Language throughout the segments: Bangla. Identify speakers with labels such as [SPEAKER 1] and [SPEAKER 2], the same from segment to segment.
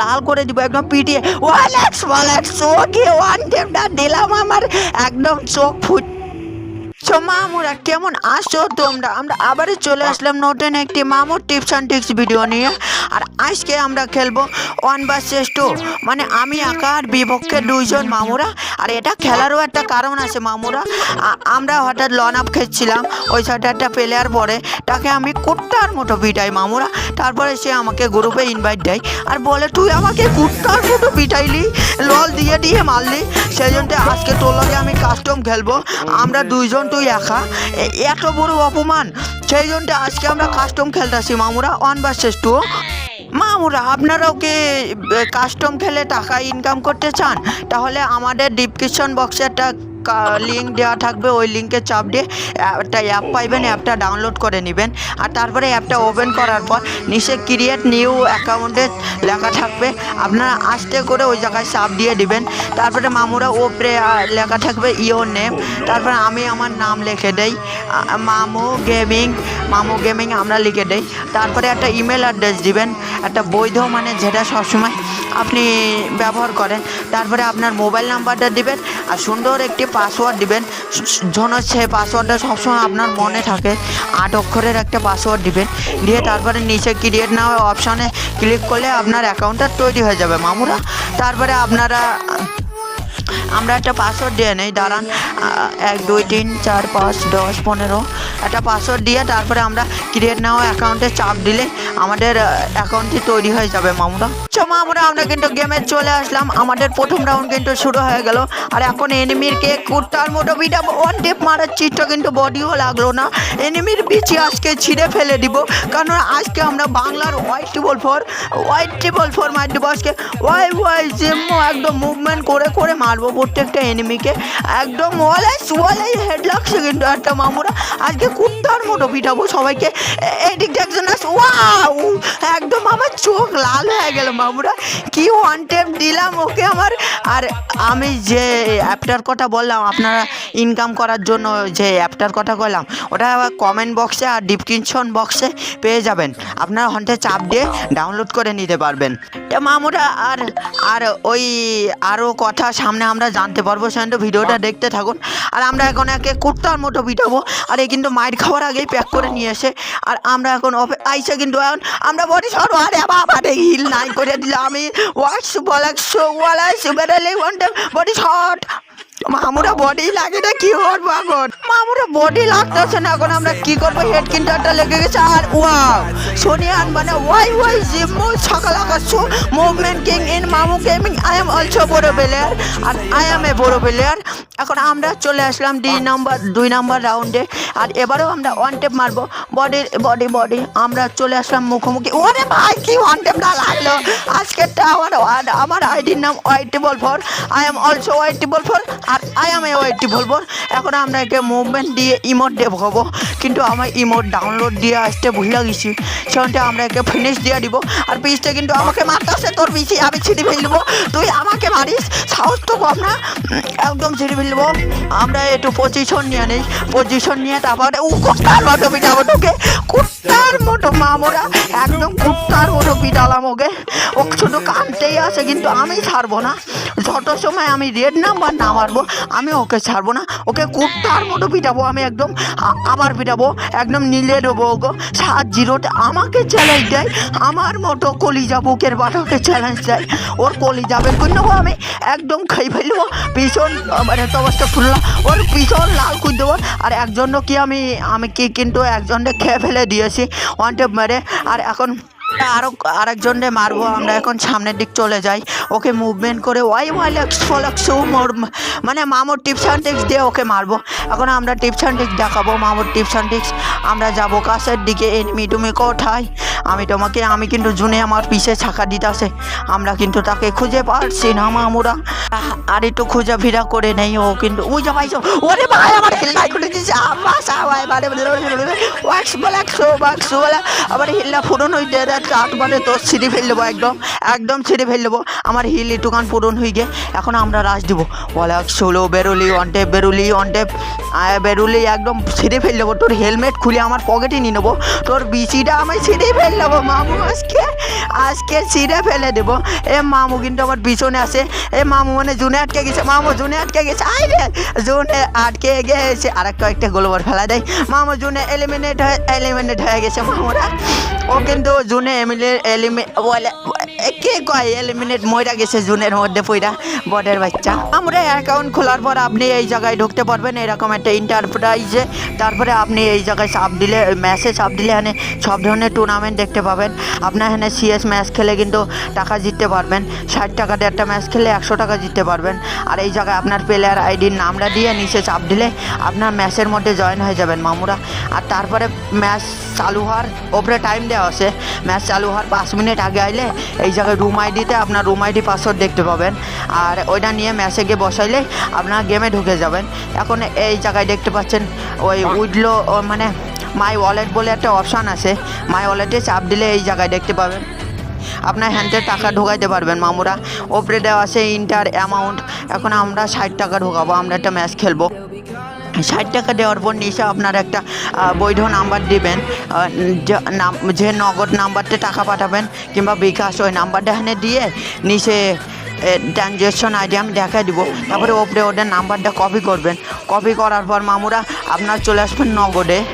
[SPEAKER 1] লাল করে দিব একদম পিটিয়ে। ওয়ালেক্স ওয়ালেক্স ওকে ওয়ান টেপটা দিলাম আমার একদম চোখ ফুট তো মামুরা কেমন আসছো তোমরা? আমরা আবারই চলে আসলাম নতুন একটি মামুর টিপস অ্যান্ড টিপস ভিডিও নিয়ে। আর আজকে আমরা খেলব ওয়ান ভার্সেস টু মানে আমি একা আর বিপক্ষে দুইজন মামুরা। আর এটা খেলারও একটা কারণ আছে মামুরা। আমরা হঠাৎ লন আপ খেলছিলাম, ওই সাইডে একটা প্লেয়ার পরে। তাকে আমি কুত্তার মতো পিটাই মামুরা। তারপরে সে আমাকে গ্রুপে ইনভাইট দেয়। আর বলে, তুই আমাকে কুত্তার মতো পিটাইলি, লল দিয়ে দিয়ে মারলি। সেই জন্য আজকে তোর লগে আমি কাস্টম খেলব। আমরা দুইজন তুই একা। এত বড় অপমান। সেই জন্য আজকে আমরা কাস্টম খেলতেছি মামুরা। ওয়ান ভার্সেস টু মামুরা আপনারাও কি কাস্টম খেলে টাকা ইনকাম করতে চান? তাহলে আমাদের ডিপক্রিপশন বক্সে একটা লিঙ্ক দেওয়া থাকবে, ওই লিঙ্কে চাপ দিয়ে একটা অ্যাপ পাইবেন অ্যাপটা ডাউনলোড করে নেবেন। আর তারপরে অ্যাপটা ওপেন করার পর নিচে ক্রিয়েট নিউ অ্যাকাউন্টে লেখা থাকবে। আপনারা আস্তে করে ওই জায়গায় চাপ দিয়ে দিবেন। তারপরে মামুরা ওপরে লেখা থাকবে ইওর নেম তারপরে আমি আমার নাম লিখে দেই। মামু গেমিং মামু গেমিং আমরা লিখে দেই। তারপরে একটা ইমেল অ্যাড্রেস দিবেন। একটা বৈধ মানে যেটা সবসময় আপনি ব্যবহার করেন। তারপরে আপনার মোবাইল নাম্বারটা দিবেন আর সুন্দর একটি পাসওয়ার্ড দিবেন। যেন সেই পাসওয়ার্ডটা সবসময় আপনার মনে থাকে। আট অক্ষরের একটা পাসওয়ার্ড দিবেন। দিয়ে তারপরে নিচে ক্রিয়েট নাও অপশানে ক্লিক করলে আপনার অ্যাকাউন্টটা তৈরি হয়ে যাবে মামুরা। তারপরে আপনারা, আমরা একটা পাসওয়ার্ড দিয়ে নেই, দাঁড়ান। এক, দুই, তিন, চার, পাঁচ, দশ, পনেরো। একটা পাসওয়ার্ড দিয়ে তারপরে আমরা ক্রিয়েট নেওয়া অ্যাকাউন্টে চাপ দিলে আমাদের অ্যাকাউন্টটি তৈরি হয়ে যাবে মামুরা। সো মামুরা আমরা কিন্তু গেমে চলে আসলাম। আমাদের প্রথম রাউন্ড কিন্তু শুরু হয়ে গেল। আর এখন এনিমির কে কুর্তার মোটো বিটা ওয়ান টেপ মারার চিটটা কিন্তু বডিও লাগল না। এনিমির বিচি আজকে ছিঁড়ে ফেলে দিব। কারণ আজকে আমরা বাংলার হোয়াইট টিবল ফোর হোয়াইট টিবল ফোর মার দিব আজকে। ওয়াই ওয়াই জিম্মো একদম মুভমেন্ট করে করে মারবো প্রত্যেকটা এনিমিকে একদম ওয়ালাই ওয়ালাই হেড লাগছে কিন্তু একটা মামুরা। আজকে কুত্তার মতো পিটাবো সবাইকে। এদিক একজন ওয়াও! একদম আমার চোখ লাল হয়ে গেল মামুরা কি ওয়ান টেপ দিলাম ওকে আমার? আর আমি যে অ্যাপটার কথা বললাম, আপনারা ইনকাম করার জন্য যে অ্যাপটার কথা বললাম, ওটা কমেন্ট বক্সে আর ডিসক্রিপশন বক্সে পেয়ে যাবেন। আপনারা হন্টে চাপ দিয়ে ডাউনলোড করে নিতে পারবেন। এ মামুরা, আর আর ওই আরও কথা সামনে আমরা জানতে পারব সেখানে ভিডিওটা দেখতে থাকুন। আর আমরা এখন একে কুর্তার মতো পিটাবো। আর এই কিন্তু মাইর খাওয়ার আগেই প্যাক করে নিয়ে এসে, আর আমরা এখন আইসে কিন্তু এখন আমরা বলি শট আরে বাবা হিল নাই করে Lami. What's Bolak so while one day. better it's? What is hot? মামুরা বডি লাগে না, কি হর বাগন মামুরা বডি লাগতেছে না এখন, আমরা কি করব? হেড কিন্টারটা লেগে গেছে, আর ওয়াও সোনিয়ান মানে ওয়াই ওয়াই জিম্মু সকাল আকাশ মুভমেন্ট কিং ইন মামু গেমিং আই এম অলসো বড় প্লেয়ার আর আই এম এ বড় প্লেয়ার এখন আমরা চলে আসলাম দুই নাম্বার দুই নাম্বার রাউন্ডে আর এবারেও আমরা ওয়ান টেপ মারবো। বডি বডি বডি আমরা চলে আসলাম মুখোমুখি। ওরে ভাই, কি ওয়ান টেপটা লাগল? আজকেরটা আমার আমার আইডির নাম Y table four I am also Y table four R I আমি এ ওয়াই টেবল এখন আমরা একে মুভমেন্ট দিয়ে ইমোট দেব হব কিন্তু আমার ইমোট ডাউনলোড দিয়ে আসতে ভুলে গেছি। সেখানটা আমরা একে ফিনিশ দিয়ে দিব, আর পিসটা কিন্তু আমাকে মারতেছে, তোর পিসি আমি ছিঁড়ে ফেলব, তুই আমাকে মারিস, সাহস তো কম না, একদম ছিঁড়ে ফেলব। আমরা একটু পজিশন নিয়ে নেই পজিশন নিয়ে তারপরে ও কুত্তার মতো পিটাবো তোকে, কুত্তার মতো মামোরা, একদম কুত্তার মতো পিটালাম ওকে। ও শুধু কানতেই আছে কিন্তু আমি ছাড়বো না। যত সময় আমি রেড নাম্বার না মারবো আমি ওকে ছাড়বো না, ওকে কুত্তার মতো পিটাবো, আমি একদম আবার পিটাবো, একদম নীলে দেবো ওকে। সাত জিরোতে আমাকে চ্যালেঞ্জ দেয়, আমার মতো কলিজা বুকের বাটাকে চ্যালেঞ্জ দেয়। ওর কলিজা বের করে নেব আমি, একদম খাই ফেলব, ভীষণ মানে তো অবস্থা খুললাম ওর ভীষণ লাল করে দেবো। আর একজন কি আমি আমি কি কিন্তু একজনকে খেয়ে ফেলে দিয়েছি ওয়ান টেপ মেরে, আর এখন আরও আরেকজনকে মারবো আমরা এখন সামনের দিক চলে যাই ওকে মুভমেন্ট করে ওয়াই ওয়াই লেক্স ফলেক্স মোর মানে মামুর টিপস টিক্স দিয়ে ওকে মারবো এখন আমরা টিপস টিক্স দেখাবো মামুর টিপস টিক্স আমরা যাব কাছের দিকে এনিমি তুমি কোথায় আমি তোমাকে আমি কিন্তু জুনে আমার পিছে ছাকা দিতেছে আমরা কিন্তু তাকে খুঁজে পারছি না মামুরা আর একটু খুঁজে ফিরা করে নেই ও কিন্তু ওই যা পাইছো ওরে ভাই আমার হিল্লাই করে দিচ্ছে আমার সাবাই মানে ওয়াক্স বলাক্স ওয়াক্স বলা আবার হিল্লা ফুরন হইতে তারপরে তো ছিঁড়ে ফেল দেবো একদম একদম ছিঁড়ে ফেল দেবো। আমার হিল একটুখান পূরণ হয়ে গে এখন আমরা রাশ দিব। ওয়ালাক ষোলো বেরোলি ওয়ান টেপ বেরোলি ওয়ান টেপ বেরোলি, একদম ছিঁড়ে ফেল দেবো। তোর হেলমেট খুলে আমার পকেটে নিয়ে নেব। তোর বিচিটা আমি ছিঁড়ে ফেল দেবো, মামু। আজকে আজকে ছিঁড়ে ফেলে দেবো। এ মামু কিন্তু আমার পিছনে আছে। এ মামু মানে জুনে আটকে গেছে। মামু, জুনে আটকে গেছে। আই রে, জুনে আটকে গেছে। আর একটা একটা গোলবার ফেলা দেয়। মামু, জুনে এলিমিনেট হয়ে এলিমিনেট হয়ে গেছে। মামুরা ও কিন্তু জুনে এমিলে এলিমে কে কয় এলিমিনেট মইরা গেছে জুনের মধ্যে পইরা, বটের বাচ্চা। আমরা অ্যাকাউন্ট খোলার পর আপনি এই জায়গায় ঢুকতে পারবেন, এরকম একটা ইন্টারপ্রাইজে তারপরে আপনি এই জায়গায় চাপ দিলে ম্যাচে চাপ দিলে এখানে সব ধরনের টুর্নামেন্ট দেখতে পাবেন। আপনার এখানে সিএস ম্যাচ খেলে কিন্তু টাকা জিততে পারবেন। ষাট টাকা দিয়ে একটা ম্যাচ খেলে একশো টাকা জিততে পারবেন। আর এই জায়গায় আপনার প্লেয়ার আইডির নামটা দিয়ে নিচে চাপ দিলে আপনার ম্যাচের মধ্যে জয়েন হয়ে যাবেন মামুরা। আর তারপরে ম্যাচ চালু হওয়ার ওপরে টাইম দেওয়া আছে। ম্যাচ চালু হওয়ার পাঁচ মিনিট আগে আইলে এই জায়গায় রুম আইডিতে আপনার রুম আইডি পাসওয়ার্ড দেখতে পাবেন। আর ওইটা নিয়ে ম্যাচে গিয়ে বসাইলে আপনার গেমে ঢুকে যাবেন। এখন এই জায়গায় দেখতে পাচ্ছেন ওই উইডলো মানে মাই ওয়ালেট বলে একটা অপশান আছে। মাই ওয়ালেটে চাপ দিলে এই জায়গায় দেখতে পাবেন। আপনার হ্যান্ডে টাকা ঢোকাইতে পারবেন মামুরা। ওপরে দেওয়া আছে ইন্টার অ্যামাউন্ট এখন আমরা ষাট টাকা ঢোকাবো, আমরা একটা ম্যাচ খেলব। ষাট টাকা দেওয়ার পর নিশা আপনার একটা বৈধ নাম্বার দিবেন। যে- নগদ নাম্বারতে টাকা পাঠাবেন কিংবা বিকাশ ওই নাম্বারটা এখানে দিয়ে নিশে ট্রানজ্যাকশন আইডি আমি দেখা দিব। তারপরে ওপরে ওদের নাম্বারটা কপি করবেন। কপি করার পর মামুরা, আপনার চলে আসবেন নগদে।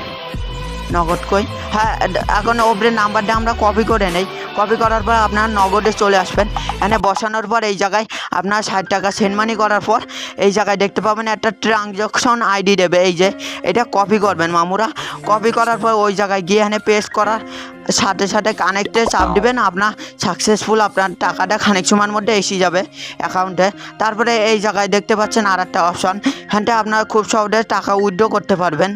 [SPEAKER 1] নগদ কই? হ্যাঁ এখন ওপরে নাম্বারটা আমরা কপি করে নেই। কপি করার পর আপনার নগদে চলে আসবেন। এখানে বসানোর পর এই জায়গায় আপনার ষাট টাকা সেন্টমানি করার পর এই জায়গায় দেখতে পাবেন একটা ট্রানজ্যাকশন আইডি দেবে। এই যে, এটা কপি করবেন মামুরা। কপি করার পর ওই জায়গায় গিয়ে এখানে পেস্ট করার। সাথে সাথে কানেক্টে চাপ দিবেন, আপনার সাকসেসফুল আপনার টাকাটা খানিক সময়ের মধ্যে এসে যাবে অ্যাকাউন্টে তারপরে এই জায়গায় দেখতে পাচ্ছেন আর একটা অপশান হ্যান্ডে আপনার খুব সহজে টাকা উইথড্র করতে পারবেন।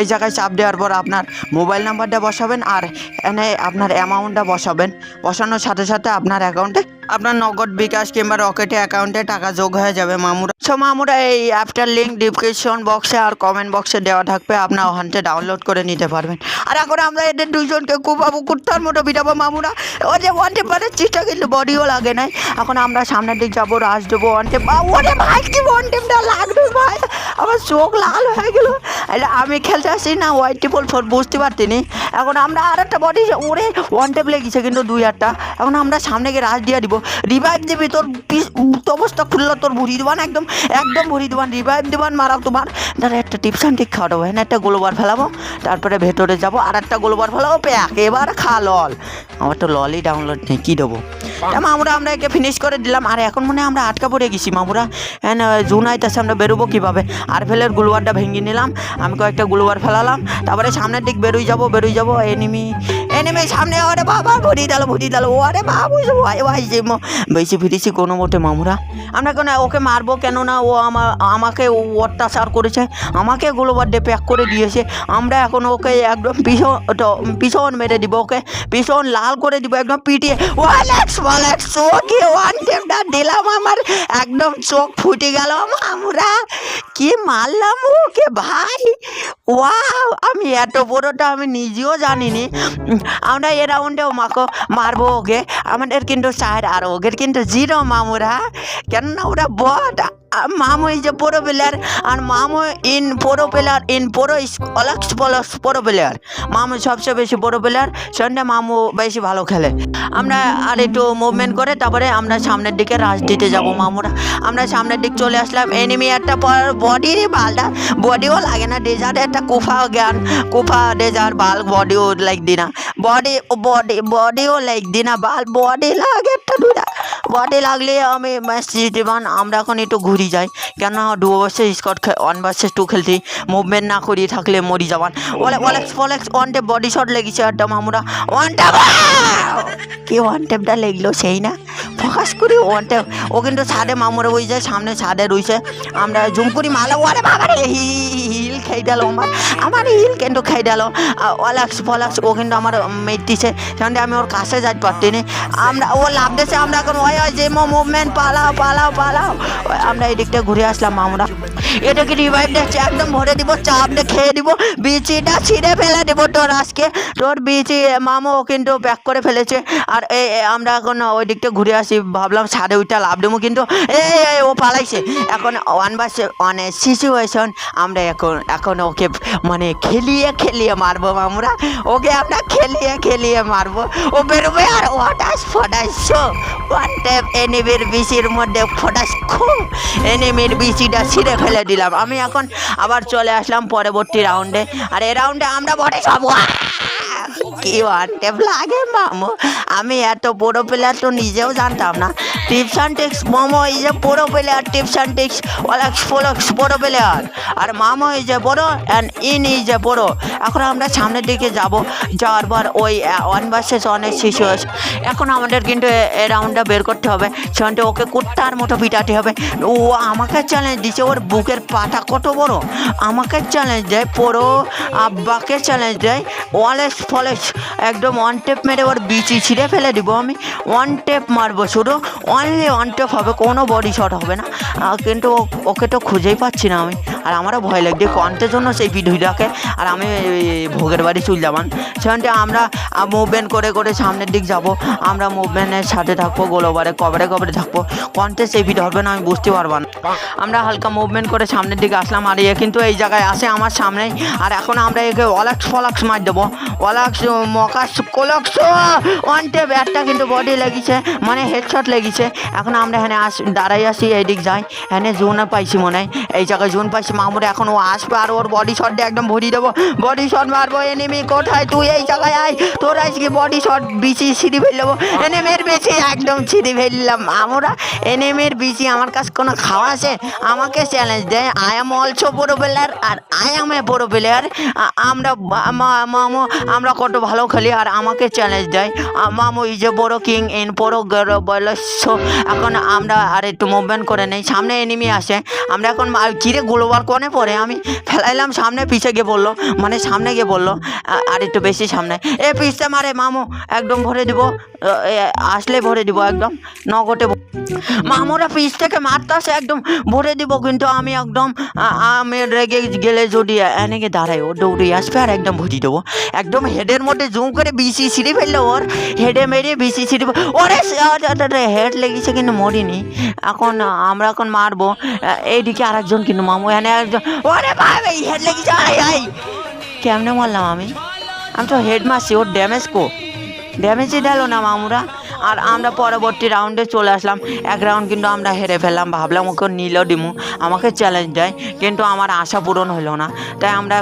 [SPEAKER 1] এই জায়গায় চাপ দেওয়ার পর আপনার মোবাইল নাম্বারটা বসাবেন আর এনে আপনার অ্যামাউন্টটা বসাবেন। বসানোর সাথে সাথে আপনার অ্যাকাউন্টে আপনার নগদ বিকাশ কিংবা রকেটে অ্যাকাউন্টে টাকা যোগ হয়ে যাবে, মামুরা। সো মামুরা, এই অ্যাপটার লিঙ্ক ডিসক্রিপশন বক্সে আর কমেন্ট বক্সে দেওয়া থাকবে, আপনার ওখান থেকে ডাউনলোড করে নিতে পারবেন। আর এখন আমরা এদের দুজনকে কুপাবো, কুত্তার মতো বিটাবো মামুরা। ও যে ওয়ান্টে পারের চেষ্টা কিন্তু বডিও লাগে নাই। এখন আমরা সামনের দিক যাব রাজ দেবো ওয়ান্টে ওরে ভাই কি ওয়ান্টেমটা লাগবে ভাই আমার চোখ লাল হয়ে গেল। আমি খেলতে আসছি না ওয়াইট টিপল ফোর বুঝতে পারতিনি। এখন আমরা আর একটা বডি ওরে ওয়ান টেপ লেগেছে কিন্তু দুই একটা এখন আমরা সামনে গিয়ে রাজ দিয়ে দিব। রিভাইভ দিবি তোর অবস্থা খুললো তোর ভরি দেবান একদম একদম ভরি দেবান রিভাইভ দেবান মারাও তোমার। তাহলে একটা টিপস ঠিক খাওয়াবো হ্যাঁ একটা গোলবার ফেলাবো, তারপরে ভেতরে যাব, আর একটা গোলবার ফেলাবো, প্যাক, এবার খা, লল। আমার তো ললই ডাউনলোড নেই, কী দেবো? মামুরা আমরা একে ফিনিশ করে দিলাম। আর এখন মনে আমরা আটকা পড়ে গেছি মামুরা। হ্যাঁ জুন আইতাছে আমরা বেরোবো কীভাবে? আর ফেলের গুলবারটা ভেঙে নিলাম। আমি কয়েকটা গুলবার ফেলালাম। তারপরে সামনের দিক বেরোই যাব বেরোই যাব। এনিমি এনিমি সামনে ওরে বাবা ভরি দিল ভরি দিল ওরে বাবু ভাই ভাই যে বেশি ফিরেছি কোনো মতে মামুরা। আমরা কেন ওকে মারবো? কেন না ও আমার আমাকে ও অত্যাচার করেছে। আমাকে গুলোবার ডে প্যাক করে দিয়েছে। আমরা এখন ওকে একদম পিছন পিছন মেরে দিব ওকে। পিছন লাল করে দিব একদম পিটিয়ে। ওয়ালেক্স ওয়ালেক্স চোখে ওয়ান টেপটা দিলাম আমার, একদম চোখ ফুটে গেল মামুরা। কি মারলাম ওকে ভাই? ওয়াও, আমি এত বড়টা আমি নিজেও জানিনি। আমরা এ রাউন্ডেও মাকে, মারবো ওকে। আমাদের কিন্তু চার আর ওকে কিন্তু জিরো মামুরা। কেননা ওরা বট? মামু ইজ এ প্রো প্লেয়ার আর মামু in pro player in pro অলক্স plus pro player মামু সবচেয়ে বেশি প্রো প্লেয়ার সন্ধ্যে মামু বেশি ভালো খেলে। আমরা আর একটু মুভমেন্ট করে তারপরে আমরা সামনের দিকে রাশ দিতে যাব মামুরা। আমরা সামনের দিক চলে আসলাম। এনিমি একটা বডিরই বালটা। বডিও লাগে না ডেজার্ট একটা কুফা জ্ঞান। কুফা ডেজার্ট বাল বডিও লাইক দিনা। বডি বডি বডিও লাইক দিনা। বাল বডি লাগে একটা দুটা বডি লাগলে আমি ম্যাচ জিতবান আমরা এখন একটু ঘুরি। যাই কেন দু বছর স্কট ওয়ান ভার্সেস টু খেলতে। মুভমেন্ট না করিয়ে থাকলে মরি যাবান বলে ওলেক্স ফলেক্স ওয়ান টেপ বডি শট লেগেছে একটা মামুরা। ওয়ান টেপ কে ওয়ান টেপটা লেগলো সেই না? ফোকাস করি টেপ ও কিন্তু ছাদে মামুরা বই যায় সামনে ছাদে রইছে। আমরা জুম করি মালা, ওরে বাবা রে হিল খেয়ে দিল আমার। আমার হিল কিন্তু খেয়ে দিল। অলাক্স ফলাক্স, ও কিন্তু আমার মেট দিছে। সেখানে আমি ওর কাছে যাইতে পারতিনি আমরা, ও লাভ দিয়েছে আমরা এখন, ওই ওই, যে মুভমেন্ট, পালাও পালাও পালাও। আমরা এই দিকটা ঘুরে আসলাম আমরা এটাকে রিভাইভ দিচ্ছে একদম ভরে দিব, চাপ দিয়ে খেয়ে দিব। বিচিটা ছিঁড়ে ফেলে দিব তোর আজকে। তোর বিচি, মামু কিন্তু ব্যাক করে ফেলেছে। আর এই আমরা এখন ওই দিকটা ঘুরে আসি। ভাবলাম সাড়ে ওইটা লাভ দেবো, কিন্তু এই ও পালাইছে। এখন ওয়ান বাস মানে সিচুয়েশন আমরা এখন এখন ওকে মানে খেলিয়ে খেলিয়ে মারবো আমরা। ওকে আমরা খেলিয়ে খেলিয়ে মারবো। ও বেরোবে আর ওয়াটাস ফটাস ওয়ান ট্যাপ এনিমির বিচির মধ্যে ফটাস খুব এনিমির বিচিটা ছিঁড়ে ফেলে দিলাম। আমি এখন আবার চলে আসলাম পরবর্তী রাউন্ডে আর এ রাউন্ডে আমরা বটে সব। কি ট্যাপ লাগে মামু। আমি এত বড় প্লেয়ার তো নিজেও জানতাম না। টিপস অ্যান্ড মোমো ইজ এ বড় প্লেয়ার টিপস অ্যান্ড টিক্স ওয়ালাক্স ফোলক্স বড় প্লেয়ার আর মামো ইজ যে বড় অ্যান্ড ইন ইজ এ বড়। এখন আমরা সামনের দিকে যাব, যাওয়ার পর ওই ওয়ান ভার্সেস অনেক শিশু এখন আমাদের কিন্তু এ- রাউন্ডটা বের করতে হবে। সেখানটা ওকে কুত্তার মতো পিটাতে হবে। ও আমাকে চ্যালেঞ্জ দিচ্ছে ওর বুকের পাটা কত বড়? আমাকে চ্যালেঞ্জ দেয় পুরো আব্বাকে চ্যালেঞ্জ দেয়, ওয়ালেস ফলেস একদম ওয়ান টেপ মেরে ওর বিচি ছিঁড়ে ফেলে দিব আমি। ওয়ান টেপ মারবো শুধু। অনলি ওয়ান টেপ হবে, কোনো বডি শট হবে না। কিন্তু ওকে তো খুঁজেই পাচ্ছি না আমি। আর আমারও ভয় লাগছে, কন্টের জন্য সেই ভিডিওটাকে আর আমি ভোগের বাড়ি চুল যাবান সেখানটা আমরা মুভমেন্ট করে করে সামনের দিক যাব। আমরা মুভমেন্টের সাথে থাকব গোলোবারে কবরে কবরে থাকব। কন্টে সেই ভিডিও হবে না, আমি বুঝতে পারব না। আমরা হালকা মুভমেন্ট করে সামনের দিকে আসলাম, আর কিন্তু এই জায়গায় আসে আমার সামনেই। আর এখন আমরা একে ওলাক্স ফলাক্স মার দেবো। ওলাক্স মকাস কোলক্স ওয়ানটে ব্যাটটা কিন্তু বডি লেগেছে মানে হেডশট লেগেছে। এখন আমরা এখানে আস, দাঁড়াই আসি এইদিক যাই। এখানে জোন পাইছি মনে হয়। এই জায়গায় জোন পাইছি, মামুর এখন ও আসবে আর ওর বডি শট দিয়ে একদম ভরিয়ে দেবো। বডি শট মারবো এনিমি কোথায়? তুই এই জায়গায় আয়। তোর আজকে বডি শট বিচি ছিঁড়ি ফেলব। এনিমির বিচি একদম ছিঁড়ি ফেললাম। আমরা এনিমির বিচি আমার কাছে কোনো খাওয়া আছে? আমাকে চ্যালেঞ্জ দেয় আই এম অলসো বড় প্লেয়ার আর আই এম এ বড় প্লেয়ার আমরা, মা- আমরা কত ভালো খেলি আর আমাকে চ্যালেঞ্জ দেয়। আ, মামু ইজ এ বড় কিং ইন বড় বয়স এখন আমরা আর একটু মুভমেন্ট করে নেই। সামনে এনিমি আসে। আমরা এখন কিরে গ্লোবাল কোনে পড়ে? আমি ফেলাইলাম সামনে পিছে গিয়ে বলল মানে সামনে গিয়ে বলল আর একটু বেশি সামনে। এ পিছতে মারে মামু একদম ভরে দিব। আসলে ভরে দিব একদম নগটে মামুরা পিছ থেকে মারতাছে একদম ভরে দিব কিন্তু আমি একদম আমি রেগে গেলে যদি এনেকে দাঁড়াই ও দৌড়ে আসবে আর একদম ভরি দেবো। একদম হেডের মধ্যে জুম করে বিসি ছিঁড়ে ফেলল ওর। হেডে মেরে বিসি ছিঁড়ে ওরে হেড লেগেছে কিন্তু মরিনি। এখন আমরা এখন মারবো। এইদিকে আরেকজন কিন্তু মামু এনে একজন ওরে ভাই হেড লেগেছে কেমনে মারলাম আমি? আমি তো হেড মারছি, ওর ড্যামেজ কো? ড্যামেজই দিল না মামুরা। আর আমরা পরবর্তী রাউন্ডে চলে আসলাম। এক রাউন্ড কিন্তু আমরা হেরে ফেললাম। ভাবলাম ওকে নিল ডিমু। আমাকে চ্যালেঞ্জ দেয়, কিন্তু আমার আশা পূরণ হলো না। তাই আমরা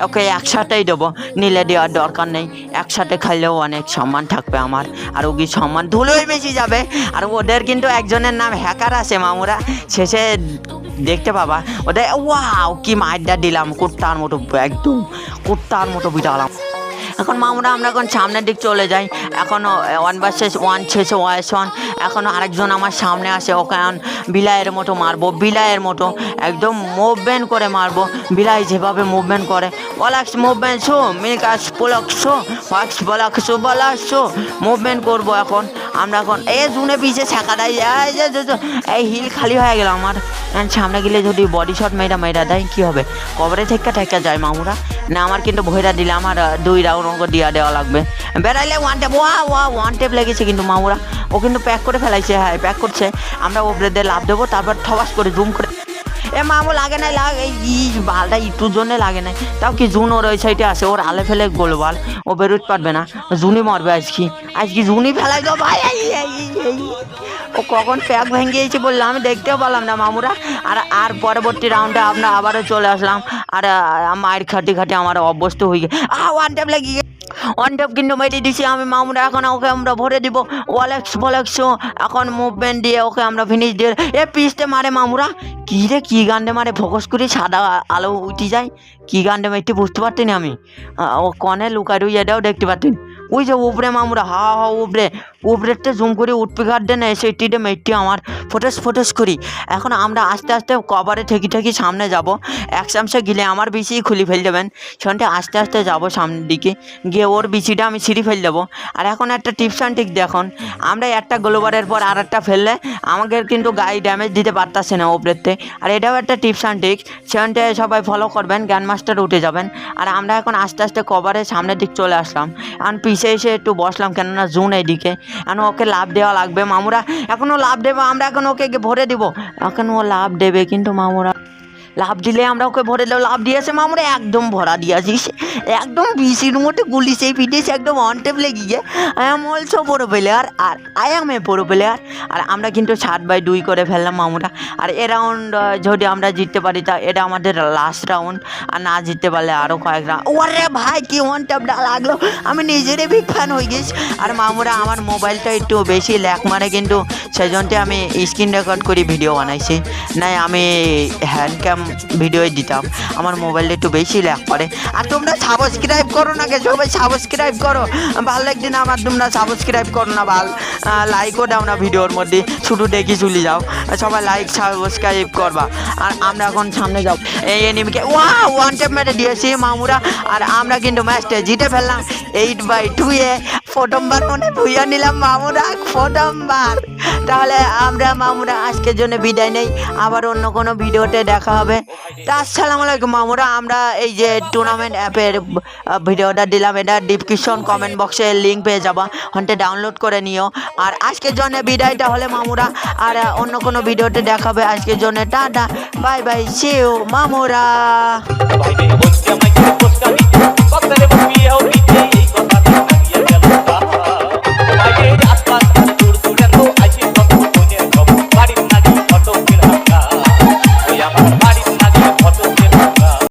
[SPEAKER 1] ওকে একসাথেই দেবো। নিলে দেওয়ার দরকার নেই। একসাথে খাইলেও অনেক সম্মান থাকবে আমার। আর ওগি সম্মান ধুলোই বেশি যাবে। আর ওদের কিন্তু একজনের নাম হ্যাকার আছে মামুরা। শেষে দেখতে পাবা। ওদের, ওয়াও, কি মাইরটা দিলাম। কুর্তার মতো, একদম কুর্তার মতো বিটালাম এখন মামুরা, আমরা এখন সামনের দিক চলে যাই। এখনও ওয়ান ভার্সেস ওয়ান শেষ ওয়াইস ওয়ান এখনও আরেকজন আমার সামনে আসে, ওকে বিলাইয়ের মতো মারবো, বিলাইয়ের মতো। একদম মুভমেন্ট করে মারবো। বিলাই যেভাবে মুভমেন্ট করে ওলাক্স মুভমেন্ট শো মিকাস পোলক শো ওয়াক্স বলাক শো শো। মুভমেন্ট করব এখন। আমরা এখন, এ জুনে পিছিয়ে ছাকা দেয় এই হিল খালি হয়ে গেল আমার। সামনে গেলে যদি বডি শট মেয়েরা মেয়েরা দেয়, কী হবে? কবরে থেকে থেকে যায় মামুরা। না, আমার কিন্তু ভয়রা দিলে আমার দুই রাউন্ড অঙ্ক দিয়া দেওয়া লাগবে। বেড়াইলে ওয়ান টেপ ওয়া ওয়া ওয়ান টেপ লেগেছে কিন্তু মামুরা। ও কিন্তু প্যাক করে ফেলাইছে হ্যাঁ প্যাক করছে। আমরা ওপরে দিয়ে লাভ দেবো, তারপর থবাস করে জুম করে এ মামু লাগে নাই, লাগে এই, ই, বালটা ইটুর জন্য লাগে নাই। তাও কি জুন ওর ওই সাইডে আছে? ওর আলে ফেলে গোল গোলবাল ও বেরোতে পারবে না। জুনি মরবে আজকে। আজকে জুনি ফেলাই দাও ভাই। ও কখন প্যাক গিয়েছে বলল আমি দেখতেও পেলাম না মামুরা। আর আর পরবর্তী রাউন্ডে আমরা আবারও চলে আসলাম। আর মায়ের খাটি খাটি আমার অভ্যস্ত হয়ে গে আ ওয়ান ট্যাপ লেগে গে- ওয়ান ট্যাপ কিন্তু মেরে দিছি আমি মামুরা, এখন ওকে আমরা ভরে দিব। ওয়ালেক্স ফলেক্স এখন মুভমেন্ট দিয়ে ওকে আমরা ফিনিশ দিয়ে এ পিসতে মারে মামুরা। কী রে, কী গান্ডে মারে, ফোকাস করে সাদা আলো উঠে যায়। কী গান্ডে মারতে বুঝতে পারতেন আমি। ও কনে লুকাই রুই এটাও দেখতে পারতেন। ওই যে উপরে মামুরা, হা হা উপরে। উপরেরটা জুম করে উঠপি গার্ডেন এসে টিটে মেটটি আমার ফোটাস ফোটাস করি। এখন আমরা আস্তে আস্তে কভারে ঠেকি ঠেকি সামনে যাব। এক চামচে গিলে আমার বিচি খুলি ফেল দেবেন। সেখানটা আস্তে আস্তে যাব সামনের দিকে। গিয়ে ওর বিচিটা আমি ছিঁড়ি ফেল দেবো। আর এখন একটা টিপস অ্যান্ড টিক দেখুন। আমরা একটা গ্লোবারের পর আর একটা ফেললে আমাদের কিন্তু গায়ে ড্যামেজ দিতে পারতাছে না ওপরেতে আর এটাও একটা টিপস অ্যান্ড টিক্স সেখানটা সবাই ফলো করবেন জ্ঞান মাস্টার উঠে যাবেন। আর আমরা এখন আস্তে আস্তে কভারের সামনের দিক চলে আসলাম। এখন পিছে এসে এসে একটু বসলাম কেননা জুন এইদিকে। এখন ওকে লাভ দেওয়া লাগবে। মামুরা এখনও লাভ দেবে, আমরা এখন ওকে ভরে দিব। এখন ও লাভ দেবে কিন্তু মামুরা। লাভ দিলে আমরা ওকে ভরে দেবো লাভ দিয়েছে মামুরা একদম ভরা দিয়ে দিয়েছিস একদম বিসির মধ্যে গুলি সেই পিটিয়েছে একদম অন টেপ লেগে গিয়ে, আই এম অলসো বড়ো প্লেয়ার আর আই এম এ বড়ো প্লেয়ার আর আমরা কিন্তু সাত বাই দুই করে ফেললাম মামুরা। আর এ রাউন্ড যদি আমরা জিততে পারি, তা এটা আমাদের লাস্ট রাউন্ড আর না জিততে পারলে আরও কয়েক রাউন্ড ওরে ভাই, কি ওয়ান ট্যাপটা লাগল। আমি নিজেরই বিগ ফ্যান হয়ে গেছি। আর মামুরা, আমার মোবাইলটা একটু বেশি ল্যাক মারে কিন্তু সেই জন্যে আমি স্ক্রিন রেকর্ড করে ভিডিও বানাইছি। নাই, আমি হ্যান্ড ক্যাম ভিডিওই দিতাম। আমার মোবাইলটা একটু বেশি ল্যাক করে। আর তোমরা সাবস্ক্রাইব করো না কে সবাই সাবস্ক্রাইব করো। ভালো লাগছে না আমার, তোমরা সাবস্ক্রাইব করো না ভালো। লাইকও দাও না ভিডিওর মধ্যে, শুধু দেখি চলে যাও। সবাই লাইক সাবস্ক্রাইব করবা। আর আমরা এখন সামনে যাও। এই এনিমিকে ওয়া ওয়ান টেপ মেরে দিয়েছি মামুরা। আর আমরা কিন্তু ম্যাচটা জিতে ফেললাম। এইট বাই টু এ। প্রথমবার মনে ভুইয়া নিলাম মামুরা, প্রথমবার। তাহলে আমরা মামুরা আজকের জন্য বিদায় নেই। আবার অন্য কোনো ভিডিওতে দেখা হবে। তা আসসালামু আলাইকুম মামুরা, আমরা এই যে টুর্নামেন্ট অ্যাপের ভিডিওটা দিলাম। এটা ডিসক্রিপশন কমেন্ট বক্সে লিঙ্ক পেয়ে যাবা। হন্টে ডাউনলোড করে নিও। আর আজকের জন্য বিদায়টা হলে মামুরা, আর অন্য কোনো ভিডিওতে দেখাবে আজকের জন্য টাটা। Bye bye see you মামুরা।